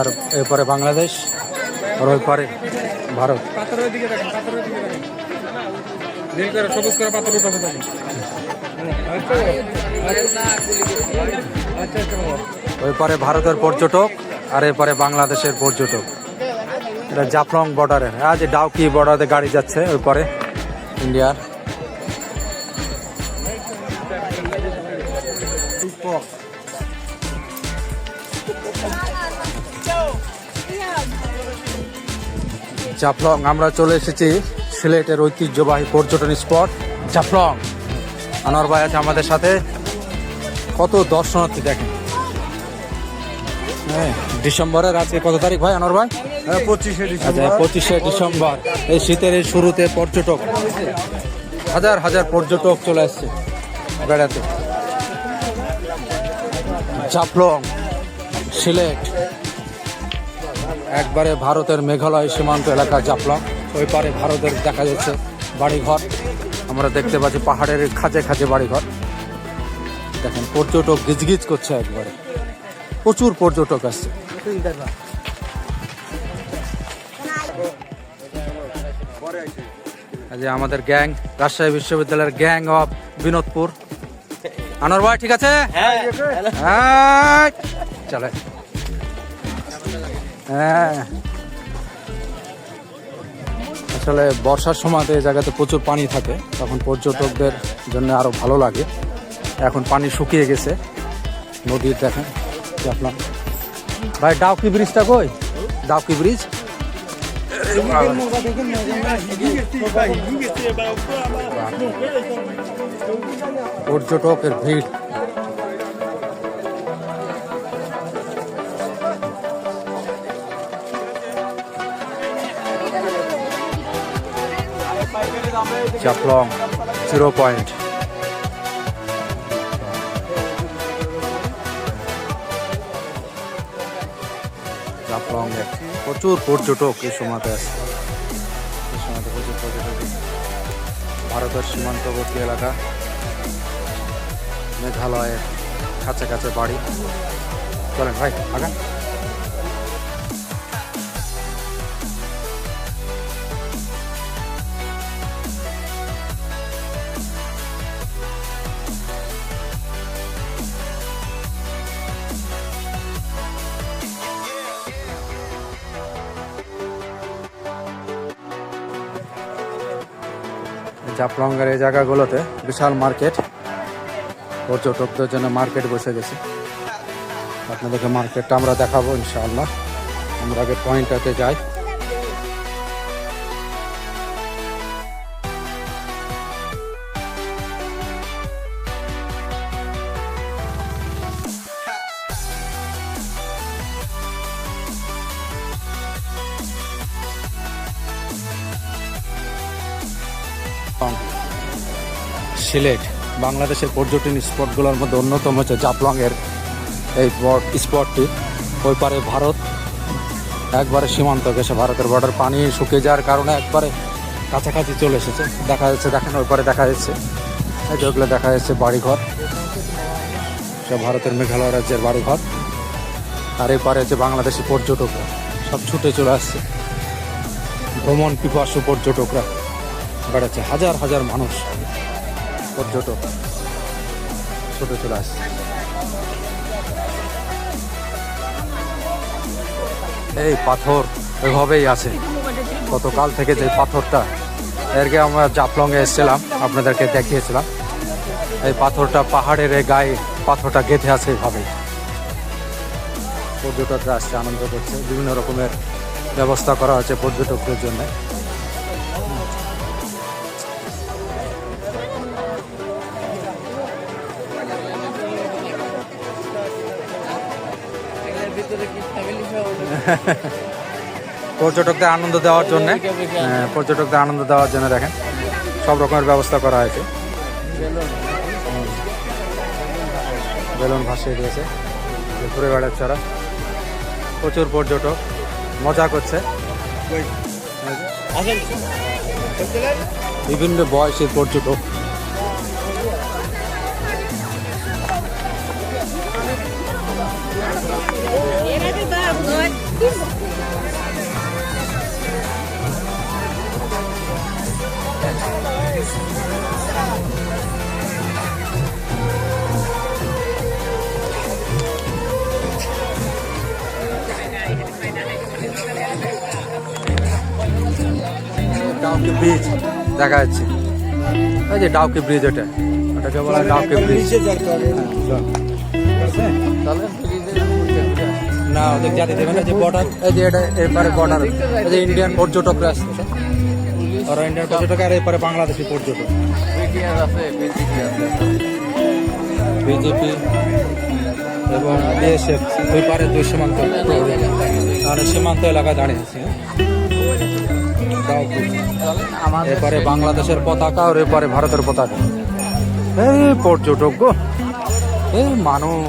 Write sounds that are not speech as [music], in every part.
আর এরপরে বাংলাদেশ আর ওই পারে ভারত। পাথরের দিকে দেখেন পাথরের দিকে দেখেন। নীল করে সবুজ করে পাথরের পাশে দেখেন বাবা। ওই পারে ভারতের পর্যটক আর এপারে বাংলাদেশের পর্যটক। এটা জাফলং বর্ডারের। আজ ডাউকি বর্ডারে গাড়ি যাচ্ছে ওই পারে ইন্ডিয়ার জাফলং আমরা চলে এসেছি সিলেটের ঐতিহ্যবাহী পর্যটন স্পট জাফলং। আনোয়ার ভাই আছে আমাদের সাথে। কত দর্শনার্থী দেখেন। হ্যাঁ ডিসেম্বরের আজকে কত তারিখ ভাই আনোয়ার ভাই? হ্যাঁ পঁচিশে আচ্ছা পঁচিশে ডিসেম্বর এই শীতের এই শুরুতে পর্যটক। হাজার হাজার পর্যটক চলে আসছে বেড়াতে। জাফলং সিলেট। একবারে ভারতের মেঘালয় সীমান্ত এলাকা জাফলং ওই পারে ভারতের দেখা যাচ্ছে বাড়িঘর। আমরা দেখতে পাচ্ছি পাহাড়ের খাঁজে খাঁজে বাড়িঘর। দেখেন পর্যটক গিজগিজ করছে একবারে। প্রচুর পর্যটক আসছে। যে আমাদের গ্যাং রাজশাহী বিশ্ববিদ্যালয়ের গ্যাং অফ বিনোদপুর। আনোয়ার ভাই ঠিক আছে? হ্যাঁ। চলে। হ্যাঁ। আসলে বর্ষার সময়তে এই জায়গাতে প্রচুর পানি থাকে, তখন পর্যটকদের জন্য আরও ভালো লাগে। এখন পানি শুকিয়ে গেছে, নদীর দেখেন আপনার। ভাই, ডাউকি ব্রিজটা কই? ডাউকি ব্রিজ? পর্যটকের ভিড়। চাপলং জিরো পয়েন্ট চাপলং প্রচুর পর্যটক এই সময়তে এই সময়তে প্রচুর পর্যটক। ভারতের সীমান্তবর্তী এলাকা, মেঘালয়ের কাছে কাছে বাড়ি। চলেন ভাই, আগান। জাফলঙ্গের এই জায়গাগুলোতে বিশাল মার্কেট। পর্যটকদের জন্য মার্কেট বসে গেছে। আপনাদেরকে মার্কেটটা আমরা দেখাবো ইনশাআল্লাহ। আমরা আগে পয়েন্টটাতে যাই। সিলেট বাংলাদেশের পর্যটন স্পটগুলোর মধ্যে অন্যতম হচ্ছে জাফলংয়ের এই স্পটটি। ওই পারে ভারত, একবারে সীমান্ত গেছে ভারতের বর্ডার পানি শুকিয়ে যাওয়ার কারণে একবারে কাছাকাছি চলে এসেছে। দেখা যাচ্ছে, দেখেন, ওই পারে দেখা যাচ্ছে। যেগুলো দেখা যাচ্ছে, বাড়িঘর। সব ভারতের মেঘালয় রাজ্যের বাড়িঘর। আর এই পারে হচ্ছে বাংলাদেশি পর্যটকরা, সব ছুটে চলে আসছে। ভ্রমণ পিপাসু পর্যটকরা। বেড়াচ্ছে হাজার হাজার মানুষ। পর্যটক ছুটে। চলে আসছে এই পাথর এভাবেই আছে। গতকাল থেকে যে পাথরটা এরকে আমরা জাফলংয়ে এসেছিলাম, আপনাদেরকে দেখিয়েছিলাম। এই পাথরটা পাহাড়ের এই গায়ে পাথরটা গেঁথে আছে এভাবেই পর্যটকরা আসছে, আনন্দ করছে, বিভিন্ন রকমের ব্যবস্থা করা হয়েছে পর্যটকদের জন্য। [laughs] পর্যটকদের আনন্দ দেওয়ার জন্য পর্যটকদের আনন্দ দেওয়ার জন্য দেখেন সব রকমের ব্যবস্থা করা হয়েছে। বেলুন ভাসিয়ে দিয়েছে ঘুরে বেড়াচ্ছে ওরা। প্রচুর পর্যটক মজা করছে। বিভিন্ন বয়সের পর্যটক। ব্রিজ দেখা যাচ্ছে। এই যে ডাউকি ব্রিজ ওটা ওটাকে বলা হয় ডাউকি ব্রিজ। না ওদের জাতি দেবে না যে বর্ডার এই যে এটা এরপরে বর্ডার এই যে ইন্ডিয়ান পর্যটকরা আসছে। ওরা ইন্ডিয়ান পর্যটক আর এরপরে বাংলাদেশি পর্যটক। বিজেপি এবং বিএসএফ দুই পারে দুই সীমান্ত মানে সীমান্ত এলাকায় দাঁড়িয়ে আছে। এরপরে বাংলাদেশের পতাকা আর এপারে ভারতের পতাকা। এই পর্যটক। গো এই মানুষ।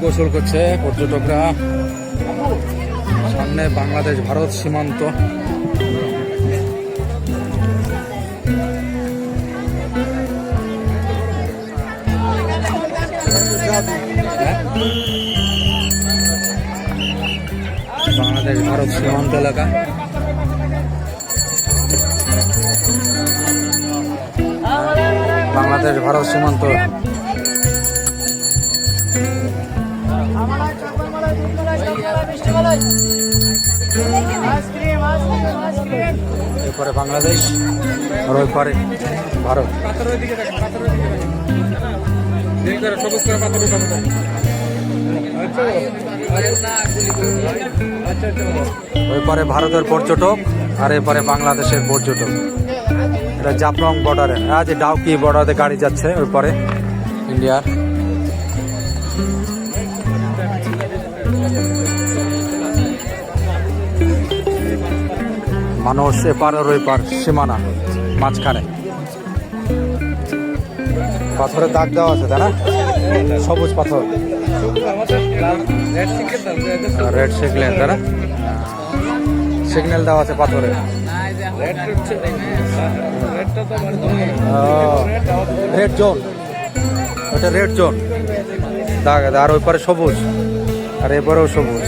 গোসল করছে পর্যটকরা। সামনে বাংলাদেশ ভারত সীমান্ত। বাংলাদেশ, ভারত সীমান্ত এলাকা। বাংলাদেশ, ভারত সীমান্ত। এরপরে বাংলাদেশ, আর ওই পারে ভারত। পাথরের পাথরের সবুজ করে পাথর উঠানো যায় আচ্ছা আচ্ছা ওই পারে ভারতের পর্যটক আর এপারে বাংলাদেশের পর্যটক। এটা জাফলং বর্ডারে আজ ডাউকি বর্ডারে গাড়ি যাচ্ছে ওই পারে ইন্ডিয়ার। মানুষ এপার আর ওই পার সীমানা, মাঝখানে। পাথরের দাগ দেওয়া আছে, তাই না? সবুজ পাথর। রেড সিগন্যাল তাই সিগন্যাল দেওয়া আছে পাথরে। রেড জোন ওটা রেড জোন দাগ। আর ওই পারে সবুজ। আর এবারেও সবুজ।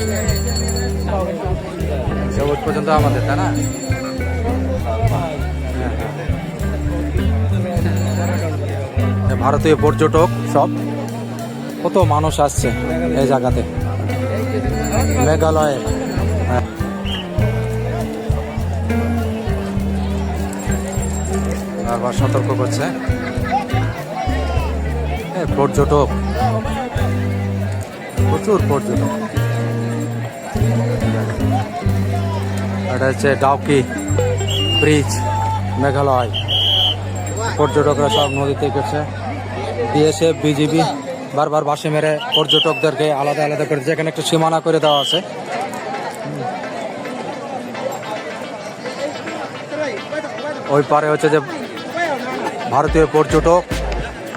সবুজ পর্যন্ত আমাদের, তাই না? ভারতীয় পর্যটক সব। কত মানুষ আসছে এই জায়গাতে? মেঘালয়ে। হ্যাঁ। বারবার সতর্ক করছে। পর্যটক। প্রচুর পর্যটক। এটা হচ্ছে ডাউকি ব্রিজ, মেঘালয়। পর্যটকরা সব নদীতে গেছে বিএসএফ, বিজিবি। বারবার বাসে মেরে পর্যটকদেরকে আলাদা আলাদা করে, যেখানে একটা সীমানা করে দেওয়া আছে। ওই পারে হচ্ছে যে ভারতীয় পর্যটক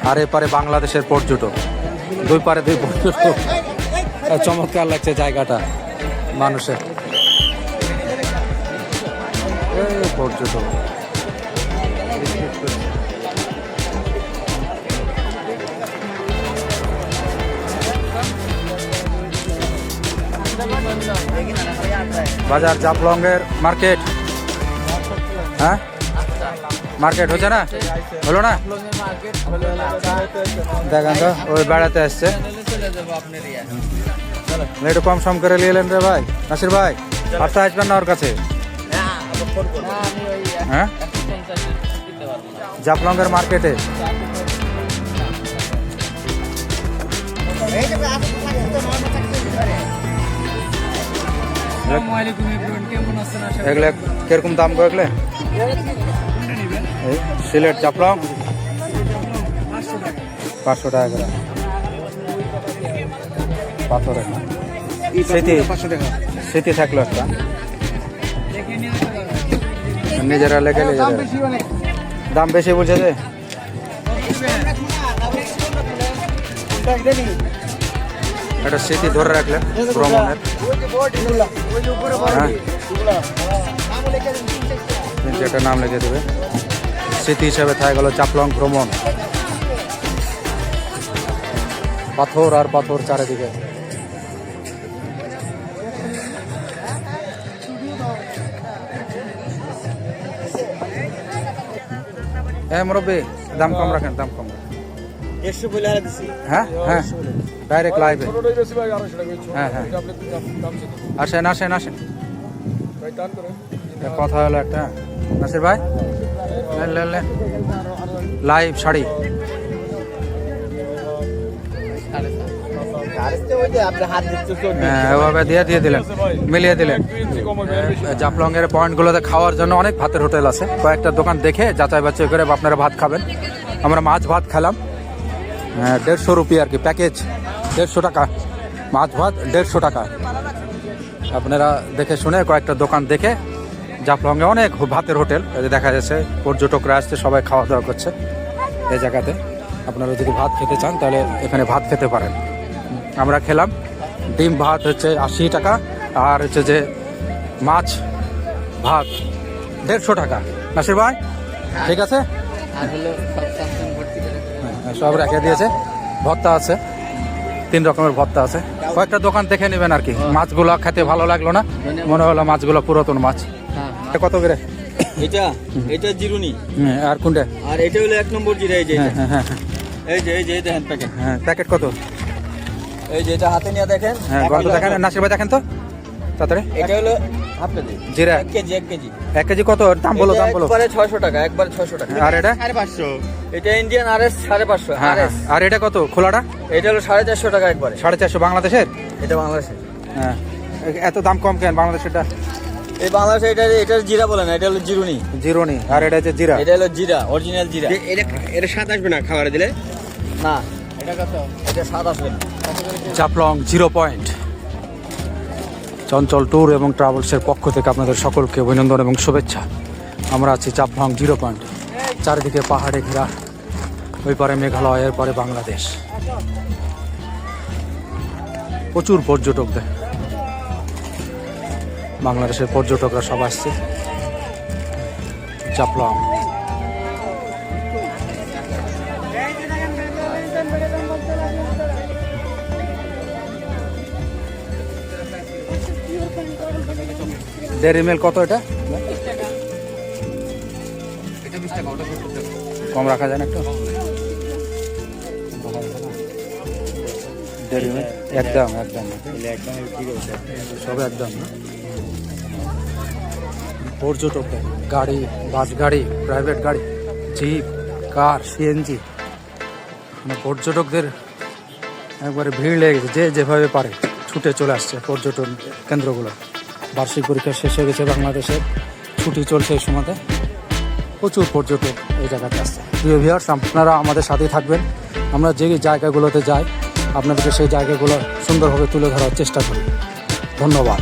আর এপারে বাংলাদেশের পর্যটক। দুই পারে দুই পর্যটক। চমৎকার লাগছে জায়গাটা মানুষের। পর্যটক। বাজার জাফলংয়ের মার্কেট। হ্যাঁ? মার্কেট হচ্ছে না? হলো না? দেখেন তো, ওই বেড়াতে আসছে। একটু কম সম করে নিয়ে এলেন রে ভাই। নাসির ভাই আটটা আসবেন না ওর কাছে? হ্যাঁ? জাফলংয়ের মার্কেটে। আসসালামু আলাইকুম এভরিওয়ান কেমন আছেন? আশা এগুলো কীরকম দাম গো এগুলো? সিলেট জাফলং পাঁচশো টাকা করে। পাথরের না স্মৃতি স্মৃতি থাকল একটা। নিজেরা লেগে দাম বেশি বলছে যে একটা স্মৃতি ধরে রাখলে, ভ্রমণের। হ্যাঁ। একটা নাম লিখে দেবে। স্মৃতি হিসেবে থাকে গেল চাপলং ভ্রমণ। পাথর আর পাথর চারিদিকে। হ্যাঁ মুরব্বী, দাম কম রাখেন, দাম কম। রাখেন। হ্যাঁ হ্যাঁ। ডাইরেক্ট লাইভে। হ্যাঁ, হ্যাঁ। আসেন আসেন আসেন। টান করেন। একটা কথা হলো একটা। নাসির ভাই লাইভ শাড়ি আরেকটা ওই যে আপনি হাত দিচ্ছ চোদ্দ হ্যাঁ ওভাবে দিয়ে দিয়ে দিলেন। মিলিয়ে দিলেন। না। জাফলংয়ের পয়েন্টগুলোতে খাওয়ার জন্য অনেক ভাতের হোটেল আছে। কয়েকটা দোকান দেখে যাচাই বাছাই করে আপনারা ভাত খাবেন। আমরা মাছ ভাত খেলাম। হ্যাঁ, দেড়শো রুপি আর কি প্যাকেজ দেড়শো টাকা। মাছ ভাত, দেড়শো টাকা। আপনারা দেখে শুনে কয়েকটা দোকান দেখে, জাফলংয়ে অনেক ভাতের হোটেল দেখা যাচ্ছে, পর্যটকরা আসছে, সবাই খাওয়া দাওয়া করছে এই জায়গাতে। আপনারা যদি ভাত খেতে চান, তাহলে এখানে ভাত খেতে পারেন। আমরা খেলাম, ডিম ভাত হচ্ছে আশি টাকা, আর হচ্ছে যে মাছ ভাত, দেড়শো টাকা। নাসির ভাই, ঠিক আছে? সব রেখে দিয়েছে। ভর্তা আছে তিন রকমের ভর্তা আছে। কয়েকটা দোকান দেখে নেবেন আর কি। মাছগুলো খেতে ভালো লাগল না। মনে হলো মাছগুলো পুরাতন মাছ। হ্যাঁ। এটা কত করে? এটা? এটা জিরুনি। আর কোনটা? আর এটা হলো এক নম্বর জিরা এই যে হ্যাঁ হ্যাঁ হ্যাঁ এই যে এই যে দেখেন প্যাকেট। হ্যাঁ প্যাকেট কত? এই যে এটা হাতে নিয়ে দেখেন। হ্যাঁ দেখেন। নাসির ভাই দেখেন তো। তাড়াতাড়ি। এটা হলো হাফ কেজি। জিরা। এক কেজি এক কেজি। এক কেজি কত? দাম বলো দাম বলো। একবারে ছয়শো টাকা একবারে ছয়শো টাকা। আর এটা? সাড়ে পাঁচশো। এটা ইন্ডিয়ান আর এস সাড়ে পাঁচশো হ্যাঁ আর হ্যাঁ আর এটা কত? খোলাটা? এটা হলো সাড়ে চারশো টাকা একবারে। সাড়ে চারশো বাংলাদেশের? এটা বাংলাদেশে হ্যাঁ। এত দাম কম কেন বাংলাদেশেরটা? এই বাংলাদেশে এটা এটা জিরা বলে না এটা হলো জিরুনি। জিরোনি আর এটা হচ্ছে জিরা। এটা হলো জিরা অরিজিনাল জিরা। এটা এটা স্বাদ আসবে না খাবারে দিলে? না এটা কত? এটা স্বাদ আসবে না। Jaflong zero point. Chanchal tour এবং ট্রাভেলসের পক্ষ থেকে আপনাদের সকলকে অভিনন্দন এবং শুভেচ্ছা। আমরা আছি জাফলং জিরো পয়েন্ট। চারিদিকে পাহাড়ে ঘেরা, ওই পারে মেঘালয়, এর পরে বাংলাদেশ। প্রচুর পর্যটকদের বাংলাদেশের পর্যটকরা সব আসছে। জাফলং ডেয়ারি মিল কত এটা? কম রাখা যায় না একটু? মিল একদম একদম। সব একদম পর্যটকদের গাড়ি, বাস গাড়ি প্রাইভেট গাড়ি জিপ কার সিএনজি পর্যটকদের একবারে ভিড় লেগে গেছে, যে যেভাবে পারে ছুটে চলে আসছে পর্যটন কেন্দ্রগুলো। বার্ষিক পরীক্ষা শেষ হয়ে গেছে বাংলাদেশের ছুটি চলছে এই সময়তে। প্রচুর পর্যটক এই জায়গাতে আসছে। প্রিয় ভিউয়ার্স আপনারা আমাদের সাথেই থাকবেন। আমরা যে জায়গাগুলোতে যাই, আপনাদেরকে সেই জায়গাগুলো সুন্দরভাবে তুলে ধরার চেষ্টা করি। ধন্যবাদ।